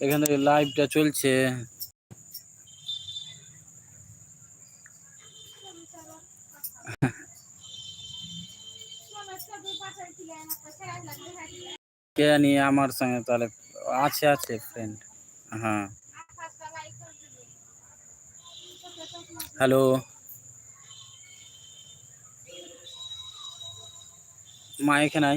এখানে লাইভটা চলছে। কে নিয়ে আমার সঙ্গে তাহলে আছে আছে ফ্রেন্ড হ্যাঁ। হ্যালো মা এখানে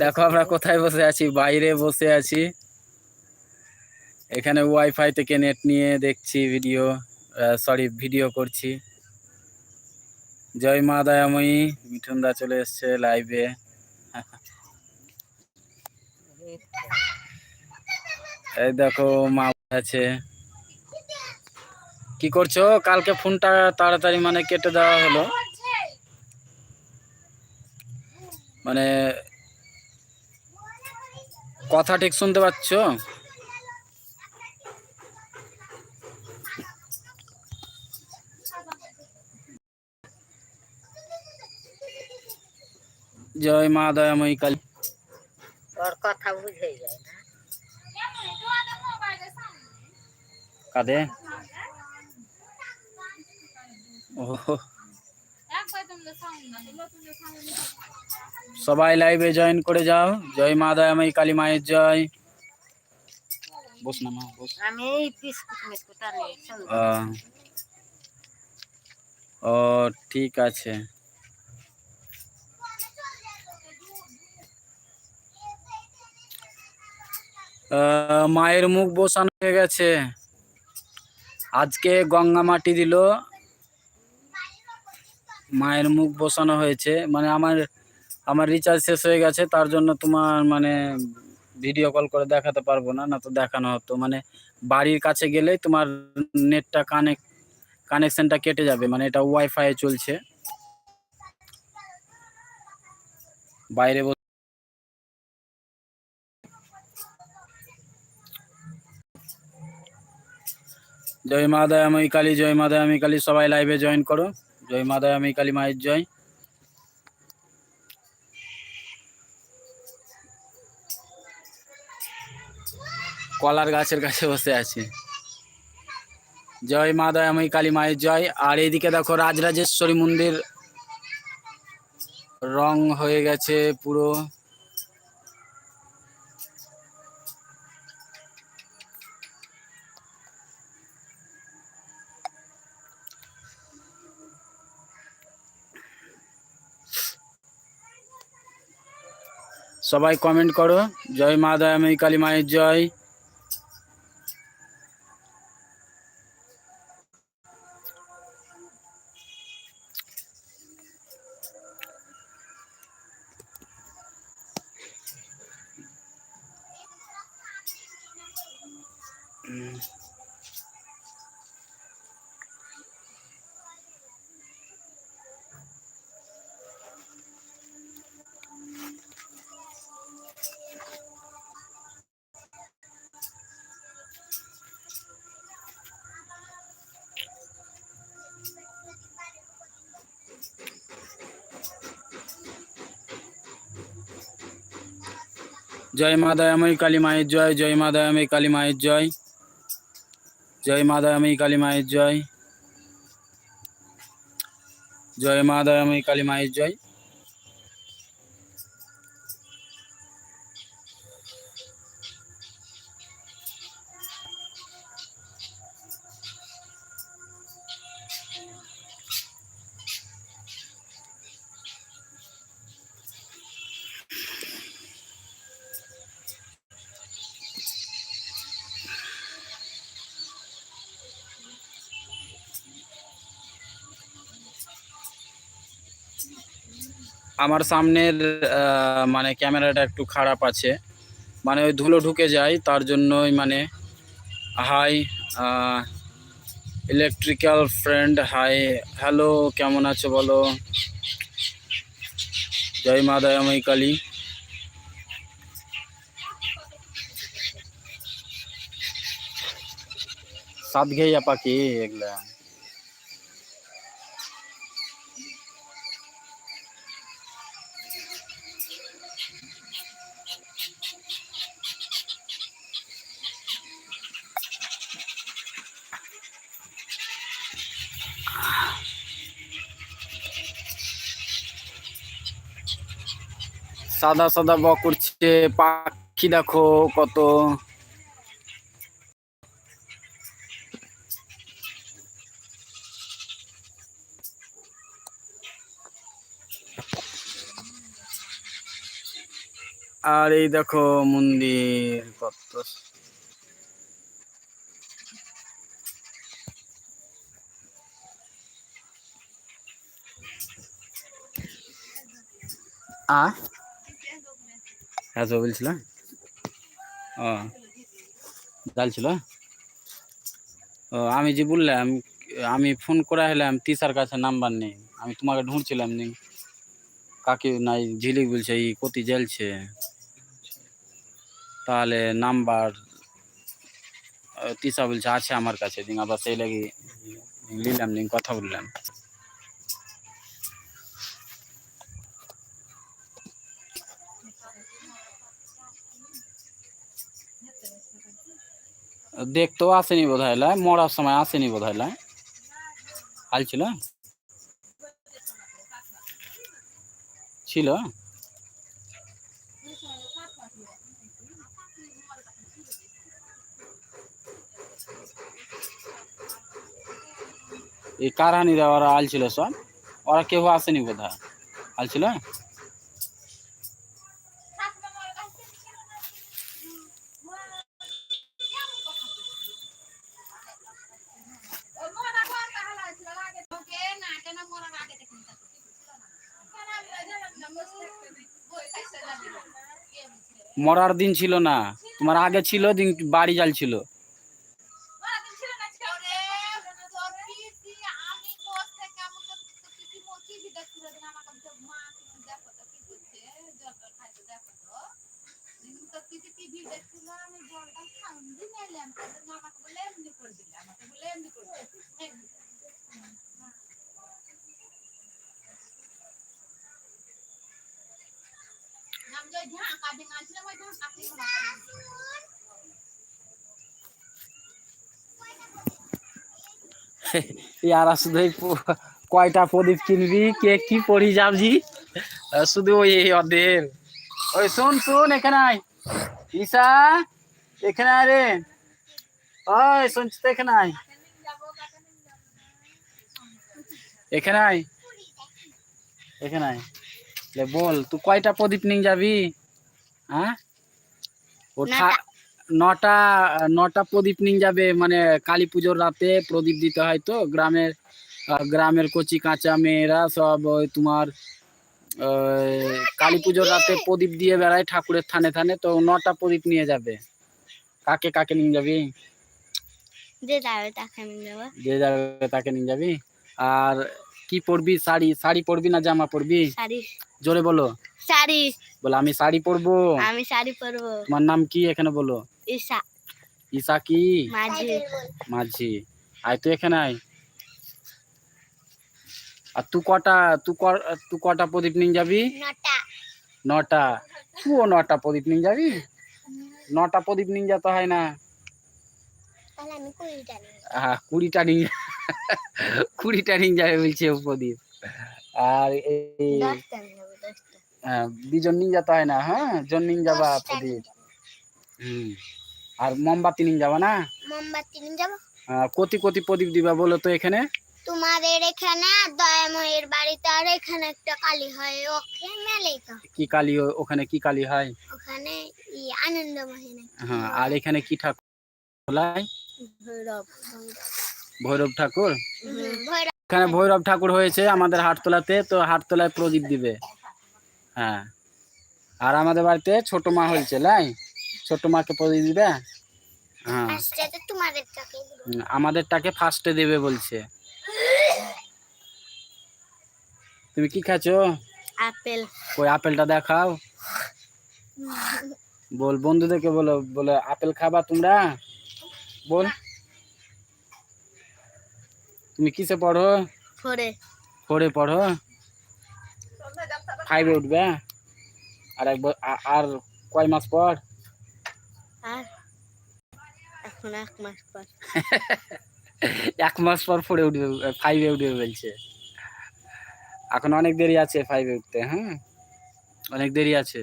দেখো আমরা কোথায় বসে আছি বাইরে বসে আছি। এখানে ওয়াইফাই থেকে নেট নিয়ে দেখছি ভিডিও সরি ভিডিও করছি। জয় মা দয়াময়ী মিঠুন দা চলে এসছে লাইভে এই দেখো, মা আছে। কি করছ? কালকে ফোনটা তাড়াতাড়ি মানে কেটে দেওয়া হলো। মানে কথা ঠিক শুনতে পাচ্ছ? জয় মা, দয়াময়ী কালী। কথা বুঝে যায় না। কাঁদে? সবাই লাইভে জয়েন করে যাও। জয় মা দয়াময়ী কালী মায়ের জয়। বস না মা বস। আমি বিস্কুট মিস্কুট আহ, ও ঠিক আছে। মায়ের মুখ বসানো হয়ে গেছে। আজকে গঙ্গা মাটি দিল। মায়ের মুখ বসানো হয়েছে। মানে আমার আমার রিচার্জ শেষ হয়ে গেছে, তার জন্য তোমার মানে ভিডিও কল করে দেখাতে পারব না না তো দেখানো হতো। মানে বাড়ির কাছে গেলেই তোমার নেটটা কানেক্ট কানেকশনটা কেটে যাবে। মানে এটা ওয়াইফাই চলছে। বাইরে জয় মা দয়াময়ী কালী, জয় মা দয়াময়ী কালী, সবাই লাইভে জয়েন করো। জয় মা দয়াময়ী কালী মায়ের জয়। কলার গাছের কাছে বসে আছি। জয় মা দয়াময়ী কালী মায়ের জয়। আর এইদিকে দেখো রাজরাজেশ্বরী মন্দির রং হয়ে গেছে পুরো। সবাই কমেন্ট করো। জয় মা দয়াময়ী কালী মায়ের জয়। জয় মা দয়াময়ী কালী মায়ের জয় জয় মা দয়াময়ী কালী মায়ের জয় জয় মা দয়াময়ী কালী মায়ের জয় জয় মা দয়াময়ী কালী মায়ের জয়। আমার সামনের মানে ক্যামেরাটা একটু খারাপ আছে। মানে ওই ধুলো ঢুকে যায়, তার জন্যই মানে hi electrical friend hi, hello, কেমন আছো বলো? জয় মা দয়াময়ী কালী। সাত ঘেয়া পাখি, এগুলা। সাদা সাদা বক করছে পাখি দেখো কত। আর এই দেখো মন্দির কত। আ? হ্যাঁ তো বলছিল ও, জাল ছিল? ও, আমি যে বললাম, আমি ফোন করা হলাম তিসার কাছে নাম্বার নেই। আমি তোমাকে ঢুঁড়ছিলাম নি। কাকে নাই, ঝিলিক বলছে, এই কতি জ্বলছে। তাহলে নাম্বার তিসা বলছে, আছে আমার কাছে। দিন আবার সেই লাগে নিলাম দিন কথা বললাম। দেখতেও আসেনি বোধ হয় লাই, মরার সময় আসেনি বোধ হয় লাই। কাল ছিল ছিল এই কারহানিরা ওরা আল ছিল সব ওরা কেউ আসেনি বোধ হয় আল ছিল মরার দিন ছিল না। তোমার আগে ছিল দিন বাড়ি জাল ছিল। শুধু কয়টা প্রদীপ কিনবি? কে কি পড়ি যাবি? শুধু ওই ওদের ওই শোন শোন, এখানে আয়। ঈশা, এখানে রে। ওই শুনছিস তো, এখানে এখানে এখানে লে বল তুই কয়টা প্রদীপ নিয়ে যাবি? হ্যাঁ? ও ঠা- নটা নটা প্রদীপ নিয়ে যাবে মানে কালী পুজোর রাতে প্রদীপ দিতে হয় তো গ্রামের গ্রামের কচি কাঁচা মেয়েরা সব ওই তোমার কালী পুজোর রাতে প্রদীপ দিয়ে বেড়ায় ঠাকুরের থানে থানে তো নটা প্রদীপ নিয়ে যাবে। কাকে কাকে নিয়ে যাবি? যে যাবে তাকে আমি নেব যে যাবে তাকে নিয়ে যাবি। আর কি পরবি? শাড়ি শাড়ি পরবি না জামা পরবি? শাড়ি। জোরে বলো। শাড়ি। বলো আমি শাড়ি পরবো। আমি শাড়ি পরবো। তোমার নাম কি এখানে বলো? ঈশা। ঈশা কি? মাঝি। মাঝি। আয় তুই এখানে আয়। আর তুই কটা তুই তুই কটা প্রদীপ নিয়ে যাবি? নটা। নটা। তুইও নটা প্রদীপ নিয়ে যাবি? নটা প্রদীপ নিয়ে যেতে হয় না। হ্যাঁ কুড়িটা নিয়ে কুড়িটা নিয়ে যাবে বলছে প্রদীপ। আর এই দশটা নেব দশটা হ্যাঁ, হয় না হ্যাঁ? জন নিয়ে যাবা প্রদীপ। হুম। আর মোমবাতি নিন যাবা না? মোমবাতি নিয়ে যাব কতি কতি প্রদীপ দিবা বলো তো এখানে। তোমাদের এখানে দয়াময়ের বাড়িতে আর এখানে একটা কালী হয় ওকে মেলেই তো কি কালী ওখানে কি কালী হয়? ওখানে ই আনন্দময় হ্যাঁ আর এখানে কি ঠাকুর? হয়? ভৈরব ভৈরব ঠাকুর? ভৈরব এখানে ভৈরব ঠাকুর হয়েছে আমাদের হাটতলাতে তো হাটতলায় প্রদীপ দিবে। হ্যাঁ। আর আমাদের বাড়িতে ছোট মা হয়েছে লাই? ছোট মাকে পদে দিবে? হ্যাঁ। আমাদেরটাকে ফার্স্টে দেবে বলছে। তুমি কি খাচ্ছো? আপেল। ওই আপেলটা দেখাও। বল বন্ধুদেরকে বলো বলে আপেল খাবা তোমরা? বল। তুমি কিসে পড়ো? ফোরে। ফোরে পড়ো? ফাইভে উঠবে আর এক আর কয় মাস পর? আর এখন এক মাস পর। এক মাস পর ফোরে উঠবে ফাইভে উঠবে বলছে। এখন অনেক দেরি আছে ফাইভে উঠতে হ্যাঁ? অনেক দেরি আছে।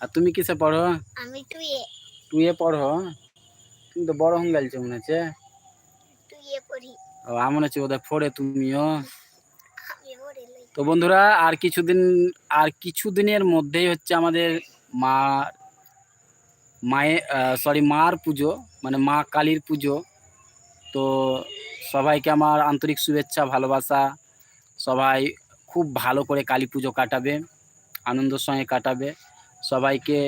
আর তুমি কিসে পড়ো? আমি টুয়ে পড়ো? তুমি তো বড় হয়ে গেলছো মনে হচ্ছে। তুই পড়ি। ও আমার হচ্ছে ওদের ফোরে তুমিও। তো বন্ধুরা, আর কিছুদিন, আর কিছুদিনের মধ্যেই হচ্ছে আমাদের মা মায়ের সরি মার পুজো মানে মা কালীর পুজো। তো সবাইকে আমার আন্তরিক শুভেচ্ছা, ভালোবাসা। সবাই খুব ভালো করে কালী পুজো কাটাবে, আনন্দের সঙ্গে কাটাবে। সবাইকে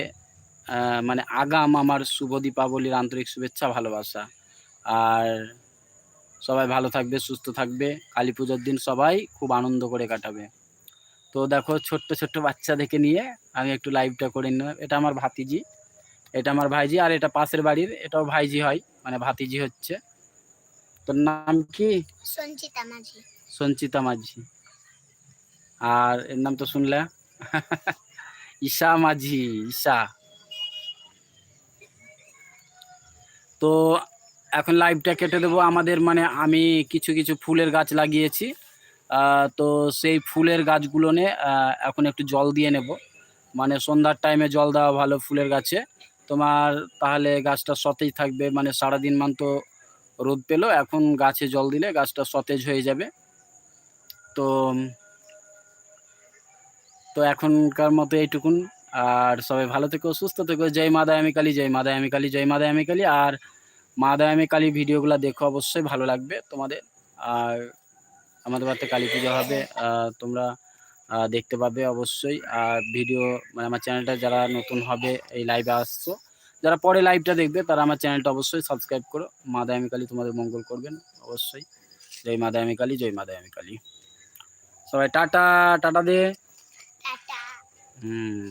মানে আগাম আমার শুভ দীপাবলির আন্তরিক শুভেচ্ছা, ভালোবাসা। আর সবাই ভালো থাকবে সুস্থ থাকবে। কালী পুজোর দিন সবাই খুব আনন্দ করে কাটাবে। তো দেখো ছোট্ট ছোট্ট বাচ্চা দেখে নিয়ে আমি একটু লাইভটা করে নিলাম। এটা আমার ভাতিজি এটা আমার ভাইজি আর এটা পাশের বাড়ির এটাও ভাইজি হয় মানে ভাতিজি হচ্ছে। তোর নাম কি? সঞ্চিতা মাঝি। সঞ্চিতা মাঝি। আর এর নাম তো শুনলে? ঈশা মাঝি ঈশা। তো এখন লাইভটা কেটে দেবো। আমাদের মানে আমি কিছু কিছু ফুলের গাছ লাগিয়েছি। তো সেই ফুলের গাছগুলোনে আহ, এখন একটু জল দিয়ে নেব। মানে সন্ধ্যার টাইমে জল দেওয়া ভালো ফুলের গাছে। তোমার তাহলে গাছটা সতেজ থাকবে। মানে সারাদিন মান তো রোদ পেল। এখন গাছে জল দিলে গাছটা সতেজ হয়ে যাবে। তো তো এখনকার মতো এইটুকুন। আর সবাই ভালো থেকো সুস্থ থেকো। জয় মা আমি কালী জয় মা আমি কালী জয় মা দয়ামি কালী আর মা দয়ামি কালী ভিডিওগুলো দেখো অবশ্যই ভালো লাগবে তোমাদের। আর আমাদের বাড়িতে কালী পুজো হবে তোমরা দেখতে পাবে অবশ্যই। আর ভিডিও মানে আমার চ্যানেলটা যারা নতুন হবে এই লাইভে আসছো যারা পরে লাইভটা দেখবে তারা আমার চ্যানেলটা অবশ্যই সাবস্ক্রাইব করো। মা দয়ামি কালী তোমাদের মঙ্গল করবেন অবশ্যই। জয় মা দয়ামি কালী জয় মা দয়ামি কালী। সবাই টাটা টাটা দে। হুম।